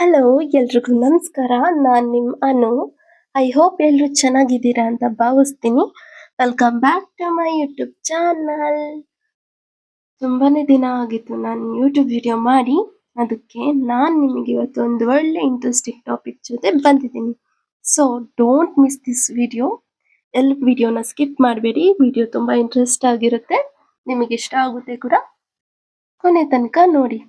Hello ಎಲ್ರಿಗೂ ನಮಸ್ಕಾರ. ನಾನು ನಿಮ್ಮ ಅನು. ಐ ಹೋಪ್ ಎಲ್ಲರೂ ಚೆನ್ನಾಗಿದ್ದೀರಾ ಅಂತ ಭಾವಿಸ್ತೀನಿ. Welcome back to my YouTube channel ತುಂಬಾನೇ ದಿನ ಆಗಿತ್ತು ನಾನು ಯೂಟ್ಯೂಬ್ ವಿಡಿಯೋ ಮಾಡಿ. ಅದಕ್ಕೆ ನಾನು ನಿಮಗೆ ಇವತ್ತು ಒಂದು ಒಳ್ಳೆ ಇಂಟ್ರೆಸ್ಟಿಂಗ್ ಟಾಪಿಕ್ ಜೊತೆ ಬಂದಿದ್ದೀನಿ. So don't miss this video ಎಲ್ಲ ವಿಡಿಯೋನ ಸ್ಕಿಪ್ ಮಾಡಬೇಡಿ. ವಿಡಿಯೋ ತುಂಬಾ ಇಂಟ್ರೆಸ್ಟ್ ಆಗಿರುತ್ತೆ. ನಿಮಗೆ ಇಷ್ಟ ಆಗುತ್ತೆ ಕೂಡ. ಕೊನೆ ತನಕ ನೋಡಿ.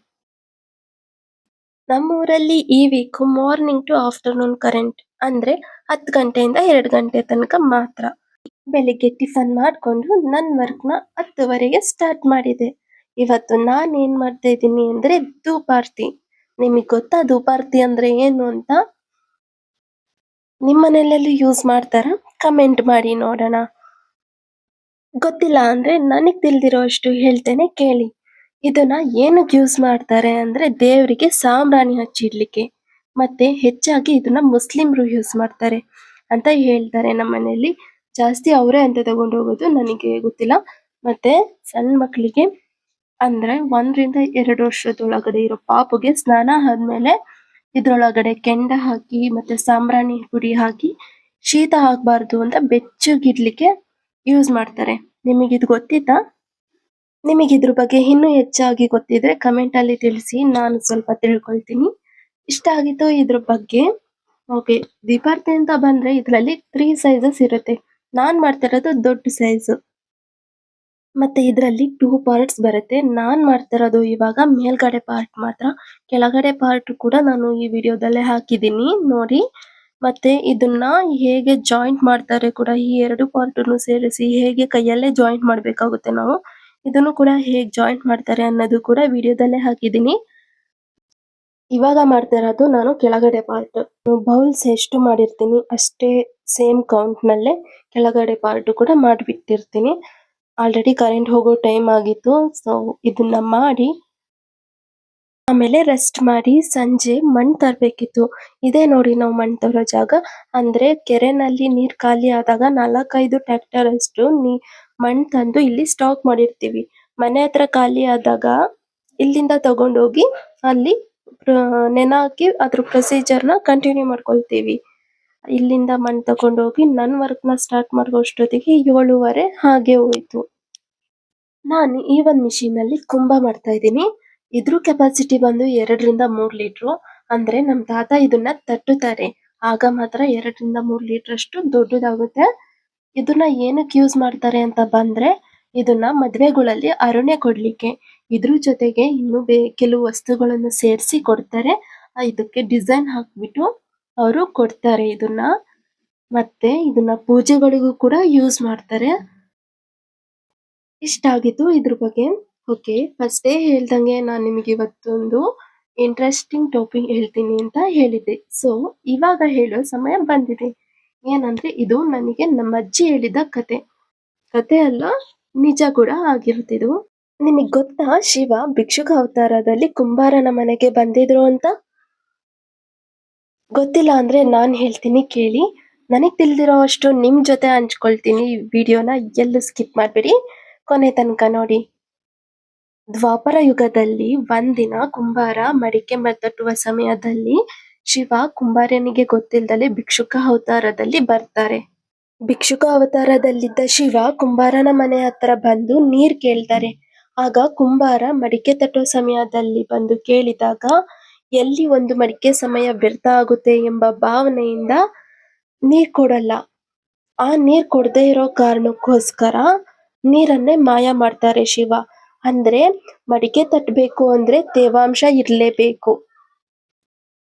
ನಮ್ಮೂರಲ್ಲಿ ಈ week morning to afternoon current ಅಂದ್ರೆ ಹತ್ತು ಗಂಟೆಯಿಂದ ಎರಡು ಗಂಟೆ ತನಕ ಮಾತ್ರ. ಬೆಳಿಗ್ಗೆ ಟಿಫನ್ ಮಾಡ್ಕೊಂಡು ನನ್ನ ವರ್ಕ್ನ ಹತ್ತುವರೆಗೆ ಸ್ಟಾರ್ಟ್ ಮಾಡಿದೆ. ಇವತ್ತು ನಾನು ಏನ್ ಮಾಡ್ತಾ ಇದ್ದೀನಿ ಅಂದ್ರೆ ಧೂಪಾರ್ತಿ. ನಿಮಗೆ ಗೊತ್ತಾ ಧೂಪಾರ್ತಿ ಅಂದ್ರೆ ಏನು ಅಂತ? ನಿಮ್ಮ ಯೂಸ್ ಮಾಡ್ತಾರಾ? ಕಮೆಂಟ್ ಮಾಡಿ ನೋಡೋಣ. ಗೊತ್ತಿಲ್ಲ ಅಂದ್ರೆ ನನಗೆ ತಿಳಿದಿರೋ ಅಷ್ಟು ಹೇಳ್ತೇನೆ ಕೇಳಿ. ಇದನ್ನ ಏನಕ್ಕೆ ಯೂಸ್ ಮಾಡ್ತಾರೆ ಅಂದ್ರೆ ದೇವರಿಗೆ ಸಾಂಬ್ರಾಣಿ ಹಚ್ಚಿಡ್ಲಿಕ್ಕೆ. ಮತ್ತೆ ಹೆಚ್ಚಾಗಿ ಇದನ್ನ ಮುಸ್ಲಿಮ್ರು ಯೂಸ್ ಮಾಡ್ತಾರೆ. ಅಂತ ಹೇಳ್ತಾರೆ ನಮ್ಮ ಮನೆಯಲ್ಲಿ. ಜಾಸ್ತಿ ಅವರೇ ಅಂತ ತಗೊಂಡು ಹೋಗೋದು ನನಗೆ ಗೊತ್ತಿಲ್ಲ. ಮತ್ತೆ ಸಣ್ಣ ಮಕ್ಕಳಿಗೆ ಅಂದ್ರೆ ಒಂದರಿಂದ ಎರಡು ವರ್ಷದೊಳಗಡೆ ಇರೋ ಪಾಪುಗೆ ಸ್ನಾನ ಆದ್ಮೇಲೆ ಇದ್ರೊಳಗಡೆ ಕೆಂಡ ಹಾಕಿ ಮತ್ತೆ ಸಾಂಬ್ರಾಣಿ ಪುಡಿ ಹಾಕಿ ಶೀತ ಆಗ್ಬಾರ್ದು ಅಂತ ಬೆಚ್ಚಗಿಡ್ಲಿಕ್ಕೆ ಯೂಸ್ ಮಾಡ್ತಾರೆ. ನಿಮಗೆ ಇದು ಗೊತ್ತಿತ್ತಾ? ನಿಮಗೆ ಇದ್ರ ಬಗ್ಗೆ ಇನ್ನೂ ಹೆಚ್ಚಾಗಿ ಗೊತ್ತಿದ್ರೆ ಕಮೆಂಟ್ ಅಲ್ಲಿ ತಿಳಿಸಿ, ನಾನು ಸ್ವಲ್ಪ ತಿಳ್ಕೊಳ್ತೀನಿ. ಇಷ್ಟ ಆಗಿತ್ತು ಇದ್ರ ಬಗ್ಗೆ ಓಕೆ ದೀಪಾರ್ತಿ ಅಂತ ಬಂದ್ರೆ ಇದರಲ್ಲಿ ತ್ರೀ ಸೈಜಸ್ ಇರುತ್ತೆ. ನಾನ್ ಮಾಡ್ತಿರೋದು ದೊಡ್ಡ ಸೈಜ್ ಮತ್ತೆ ಇದರಲ್ಲಿ ಟೂ ಪಾರ್ಟ್ಸ್ ಬರುತ್ತೆ. ನಾನ್ ಮಾಡ್ತಿರೋದು ಇವಾಗ ಮೇಲ್ಗಡೆ ಪಾರ್ಟ್ ಮಾತ್ರ. ಕೆಳಗಡೆ ಪಾರ್ಟ್ ಕೂಡ ನಾನು ಈ ವಿಡಿಯೋದಲ್ಲೇ ಹಾಕಿದ್ದೀನಿ, ನೋಡಿ. ಮತ್ತೆ ಇದನ್ನ ಹೇಗೆ ಜಾಯಿಂಟ್ ಮಾಡ್ತಾರೆ ಕೂಡ ಈ ಎರಡು ಪಾರ್ಟ್ ಸೇರಿಸಿ ಹೇಗೆ ಕೈಯಲ್ಲೇ ಜಾಯಿಂಟ್ ಮಾಡ್ಬೇಕಾಗುತ್ತೆ ನಾವು. ಇದನ್ನು ಕೂಡ ಹೇಗ್ ಜಾಯಿಂಟ್ ಮಾಡ್ತಾರೆ ಅನ್ನೋದು ಕೂಡ ವಿಡಿಯೋದಲ್ಲೇ ಹಾಕಿದ್ದೀನಿ. ಇವಾಗ ಮಾಡ್ತಾ ಇರೋದು ನಾನು ಕೆಳಗಡೆ ಪಾರ್ಟ್ ಬೌಲ್ಸ್ ಎಷ್ಟು ಮಾಡಿರ್ತೀನಿ ಅಷ್ಟೇ ಸೇಮ್ ಕೌಂಟ್ ನಲ್ಲೇ ಕೆಳಗಡೆ ಪಾರ್ಟ್ ಕೂಡ ಮಾಡಿಬಿಟ್ಟಿರ್ತೀನಿ. ಆಲ್ರೆಡಿ ಕರೆಂಟ್ ಹೋಗೋ ಟೈಮ್ ಆಗಿತ್ತು ಸೊ ಇದನ್ನ ಮಾಡಿ ಆಮೇಲೆ ರೆಸ್ಟ್ ಮಾಡಿ ಸಂಜೆ ಮಣ್ಣ್ ತರಬೇಕಿತ್ತು. ಇದೇ ನೋಡಿ ನಾವು ಮಣ್ಣ್ ತರೋ ಜಾಗ. ಅಂದ್ರೆ ಕೆರೆನಲ್ಲಿ ನೀರ್ ಖಾಲಿ ಆದಾಗ ನಾಲ್ಕೈದು ಟ್ರ್ಯಾಕ್ಟರ್ ಅಷ್ಟು ನೀ ಮಣ್ಣ್ ತಂದು ಇಲ್ಲಿ ಸ್ಟಾಕ್ ಮಾಡಿರ್ತೀವಿ. ಮನೆ ಹತ್ರ ಖಾಲಿ ಆದಾಗ ಇಲ್ಲಿಂದ ತಗೊಂಡೋಗಿ ಅಲ್ಲಿ ನೆನ ಹಾಕಿ ಅದ್ರ ಪ್ರೊಸೀಜರ್ನ ಕಂಟಿನ್ಯೂ ಮಾಡ್ಕೊಳ್ತೀವಿ. ಇಲ್ಲಿಂದ ಮಣ್ಣ್ ತಗೊಂಡೋಗಿ ನನ್ ವರ್ಕ್ ಸ್ಟಾರ್ಟ್ ಮಾಡೋ ಅಷ್ಟೊತ್ತಿಗೆ ಏಳುವರೆ ಹಾಗೆ ಹೋಯ್ತು. ನಾನು ಈ ಒಂದು ಮಿಷಿನ್ ಅಲ್ಲಿ ಕುಂಭ ಮಾಡ್ತಾ ಇದ್ದೀನಿ. ಇದ್ರ ಕೆಪಾಸಿಟಿ ಬಂದು ಎರಡರಿಂದ ಮೂರ್ ಲೀಟರ್ ಅಂದ್ರೆ ನಮ್ ತಾತ ಇದನ್ನ ತಟ್ಟುತ್ತಾರೆ. ಆಗ ಮಾತ್ರ ಎರಡರಿಂದ ಮೂರ್ ಲೀಟರ್ ಅಷ್ಟು ದೊಡ್ಡದಾಗುತ್ತೆ. ಇದನ್ನ ಏನಕ್ಕೆ ಯೂಸ್ ಮಾಡ್ತಾರೆ ಅಂತ ಬಂದ್ರೆ ಇದನ್ನ ಮದ್ವೆಗಳಲ್ಲಿ ಅರಣ್ಯ ಕೊಡ್ಲಿಕ್ಕೆ. ಇದ್ರ ಜೊತೆಗೆ ಇನ್ನು ಬೇ ಕೆಲವು ವಸ್ತುಗಳನ್ನ ಸೇರಿಸಿ ಕೊಡ್ತಾರೆ. ಇದಕ್ಕೆ ಡಿಸೈನ್ ಹಾಕ್ಬಿಟ್ಟು ಅವರು ಕೊಡ್ತಾರೆ ಇದನ್ನ. ಮತ್ತೆ ಇದನ್ನ ಪೂಜೆಗಳಿಗೂ ಕೂಡ ಯೂಸ್ ಮಾಡ್ತಾರೆ. ಇಷ್ಟ ಆಗಿತ್ತು ಇದ್ರ ಬಗ್ಗೆ. ಓಕೆ, ಫಸ್ಟೇ ಹೇಳ್ದಂಗೆ ನಾನು ನಿಮಗೆ ಇವತ್ತೊಂದು ಇಂಟ್ರೆಸ್ಟಿಂಗ್ ಟಾಪಿಕ್ ಹೇಳ್ತೀನಿ ಅಂತ ಹೇಳಿದ್ದೆ. ಸೊ ಇವಾಗ ಹೇಳೋ ಸಮಯ ಬಂದಿದೆ. ಏನಂದ್ರೆ ಇದು ನನಗೆ ನಮ್ಮ ಅಜ್ಜಿ ಹೇಳಿದ ಕತೆ. ಕತೆ ಅಲ್ಲ, ನಿಜ ಕೂಡ ಆಗಿರುತ್ತಿದ್ದು ನಿಮಗ್ ಗೊತ್ತಾ, ಶಿವ ಭಿಕ್ಷುಕ ಅವತಾರದಲ್ಲಿ ಕುಂಬಾರನ ಮನೆಗೆ ಬಂದಿದ್ರು ಅಂತ? ಗೊತ್ತಿಲ್ಲ ಅಂದ್ರೆ ನಾನ್ ಹೇಳ್ತೀನಿ ಕೇಳಿ. ನನಗ್ ತಿಳಿದಿರೋ ಅಷ್ಟು ನಿಮ್ ಜೊತೆ ಹಂಚ್ಕೊಳ್ತೀನಿ. ವಿಡಿಯೋನ ಎಲ್ಲೂ ಸ್ಕಿಪ್ ಮಾಡ್ಬೇಡಿ. ಕೊನೆ ತನಕ ನೋಡಿ. ದ್ವಾಪರ ಯುಗದಲ್ಲಿ ಒಂದಿನ ಕುಂಬಾರ ಮಡಿಕೆ ತಟ್ಟುವ ಸಮಯದಲ್ಲಿ ಶಿವ ಕುಂಬಾರನಿಗೆ ಗೊತ್ತಿಲ್ಲದಲೆ ಭಿಕ್ಷುಕ ಅವತಾರದಲ್ಲಿ ಬರ್ತಾರೆ. ಭಿಕ್ಷುಕ ಅವತಾರದಲ್ಲಿದ್ದ ಶಿವ ಕುಂಬಾರನ ಮನೆ ಹತ್ರ ಬಂದು ನೀರ್ ಕೇಳ್ತಾರೆ. ಆಗ ಕುಂಬಾರ ಮಡಿಕೆ ತಟ್ಟುವ ಸಮಯದಲ್ಲಿ ಬಂದು ಕೇಳಿದಾಗ, ಎಲ್ಲಿ ಒಂದು ಮಡಿಕೆ ಸಮಯ ವ್ಯರ್ಥ ಆಗುತ್ತೆ ಎಂಬ ಭಾವನೆಯಿಂದ ನೀರ್ ಕೊಡಲ್ಲ. ಆ ನೀರ್ ಕೊಡದೇ ಇರೋ ಕಾರಣಕ್ಕೋಸ್ಕರ ನೀರನ್ನೇ ಮಾಯ ಮಾಡ್ತಾರೆ ಶಿವ. ಅಂದ್ರೆ ಮಡಿಕೆ ತಟ್ಟಬೇಕು ಅಂದ್ರೆ ತೇವಾಂಶ ಇರ್ಲೇಬೇಕು.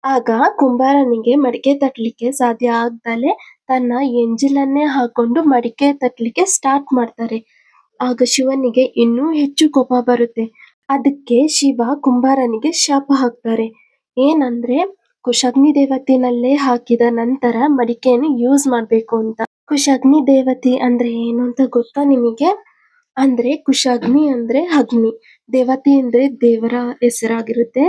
ಆಗ ಕುಂಬಾರನಿಗೆ ಮಡಿಕೆ ತಟ್ಟಲಿಕ್ಕೆ ಸಾಧ್ಯ ಆಗ್ದಲೆ ತನ್ನ ಎಂಜಿಲನ್ನೇ ಹಾಕೊಂಡು ಮಡಿಕೆ ತಟ್ಟಲಿಕ್ಕೆ ಸ್ಟಾರ್ಟ್ ಮಾಡ್ತಾರೆ. ಆಗ ಶಿವನಿಗೆ ಇನ್ನೂ ಹೆಚ್ಚು ಕೋಪ ಬರುತ್ತೆ. ಅದಕ್ಕೆ ಶಿವ ಕುಂಬಾರನಿಗೆ ಶಾಪ ಹಾಕ್ತಾರೆ. ಏನಂದ್ರೆ ಕುಶಗ್ನಿ ದೇವತೆನಲ್ಲೇ ಹಾಕಿದ ನಂತರ ಮಡಿಕೆಯನ್ನು ಯೂಸ್ ಮಾಡ್ಬೇಕು ಅಂತ. ಕುಶಗ್ನಿ ದೇವತೆ ಅಂದ್ರೆ ಏನು ಅಂತ ಗೊತ್ತಾ ನಿಮಗೆ? ಅಂದ್ರೆ ಕುಶಾಗ್ನಿ ಅಂದ್ರೆ ಅಗ್ನಿ. ದೇವತೆ ಅಂದ್ರೆ ದೇವರ ಹೆಸರಾಗಿರುತ್ತೆ.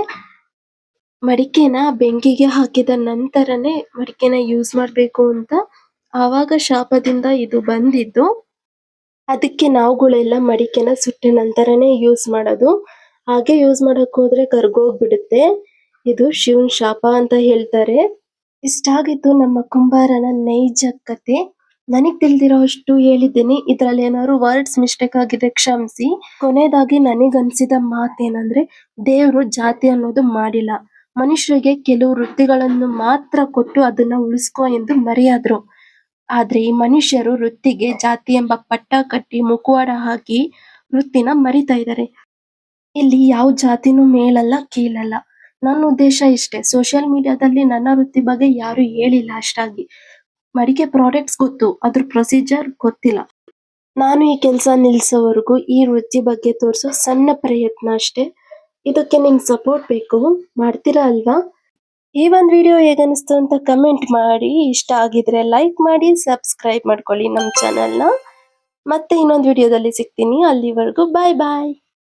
ಮಡಿಕೆನ ಬೆಂಕಿಗೆ ಹಾಕಿದ ನಂತರನೇ ಮಡಿಕೆನ ಯೂಸ್ ಮಾಡ್ಬೇಕು ಅಂತ ಆವಾಗ ಶಾಪದಿಂದ ಇದು ಬಂದಿದ್ದು. ಅದಕ್ಕೆ ನಾವುಗಳೆಲ್ಲ ಮಡಿಕೆನ ಸುಟ್ಟ ನಂತರನೇ ಯೂಸ್ ಮಾಡೋದು. ಹಾಗೆ ಯೂಸ್ ಮಾಡಕ್ ಹೋದ್ರೆ ಕರ್ಗೋಗ್ಬಿಡುತ್ತೆ. ಇದು ಶಿವನ್ ಶಾಪ ಅಂತ ಹೇಳ್ತಾರೆ. ಇಷ್ಟ ಆಗಿತ್ತು ನಮ್ಮ ಕುಂಬಾರನ ನೈಜ ಕತೆ. ನನಗ್ ತಿಳಿದಿರೋ ಅಷ್ಟು ಹೇಳಿದ್ದೀನಿ. ಇದ್ರಲ್ಲಿ ಏನಾದ್ರು ವರ್ಡ್ಸ್ ಮಿಸ್ಟೇಕ್ ಆಗಿದೆ ಕ್ಷಮಿಸಿ. ಕೊನೆಯದಾಗಿ ನನಗ್ ಅನ್ಸಿದ ಮಾತೇನಂದ್ರೆ, ದೇವ್ರು ಜಾತಿ ಅನ್ನೋದು ಮಾಡಿಲ್ಲ. ಮನುಷ್ಯರಿಗೆ ಕೆಲವು ವೃತ್ತಿಗಳನ್ನು ಮಾತ್ರ ಕೊಟ್ಟು ಅದನ್ನ ಉಳಿಸ್ಕೊ ಎಂದು ಮರೆಯಾದ್ರು. ಆದ್ರೆ ಈ ಮನುಷ್ಯರು ವೃತ್ತಿಗೆ ಜಾತಿ ಎಂಬ ಪಟ್ಟ ಕಟ್ಟಿ ಮುಖವಾಡ ಹಾಕಿ ವೃತ್ತಿನ ಮರಿತಾ ಇದ್ದಾರೆ ಇಲ್ಲಿ ಯಾವ ಜಾತಿನೂ ಮೇಲಲ್ಲ, ಕೀಳಲ್ಲ. ನನ್ನ ಉದ್ದೇಶ ಇಷ್ಟೇ. ಸೋಷಿಯಲ್ ಮೀಡಿಯಾದಲ್ಲಿ ನನ್ನ ವೃತ್ತಿ ಬಗ್ಗೆ ಯಾರು ಹೇಳಿಲ್ಲ ಅಷ್ಟಾಗಿ. ಮಡಿಕೆ ಪ್ರಾಡಕ್ಟ್ಸ್ ಗೊತ್ತು, ಅದ್ರ ಪ್ರೊಸೀಜರ್ ಗೊತ್ತಿಲ್ಲ. ನಾನು ಈ ಕೆಲಸ ನಿಲ್ಸೋವರೆಗೂ ಈ ವೃತ್ತಿ ಬಗ್ಗೆ ತೋರಿಸೋ ಸಣ್ಣ ಪ್ರಯತ್ನ ಅಷ್ಟೇ. ಇದಕ್ಕೆ ನಿಮ್ಗೆ ಸಪೋರ್ಟ್ ಬೇಕು. ಮಾಡ್ತೀರಾ ಅಲ್ವಾ? ಈ ಒಂದು ವಿಡಿಯೋ ಹೇಗನ್ನಿಸ್ತು ಅಂತ ಕಮೆಂಟ್ ಮಾಡಿ. ಇಷ್ಟ ಆಗಿದ್ರೆ ಲೈಕ್ ಮಾಡಿ ಸಬ್ಸ್ಕ್ರೈಬ್ ಮಾಡ್ಕೊಳ್ಳಿ ನಮ್ಮ ಚಾನಲ್ನ ಮತ್ತೆ ಇನ್ನೊಂದು ವಿಡಿಯೋದಲ್ಲಿ ಸಿಗ್ತೀನಿ. ಅಲ್ಲಿವರೆಗೂ ಬಾಯ್ ಬಾಯ್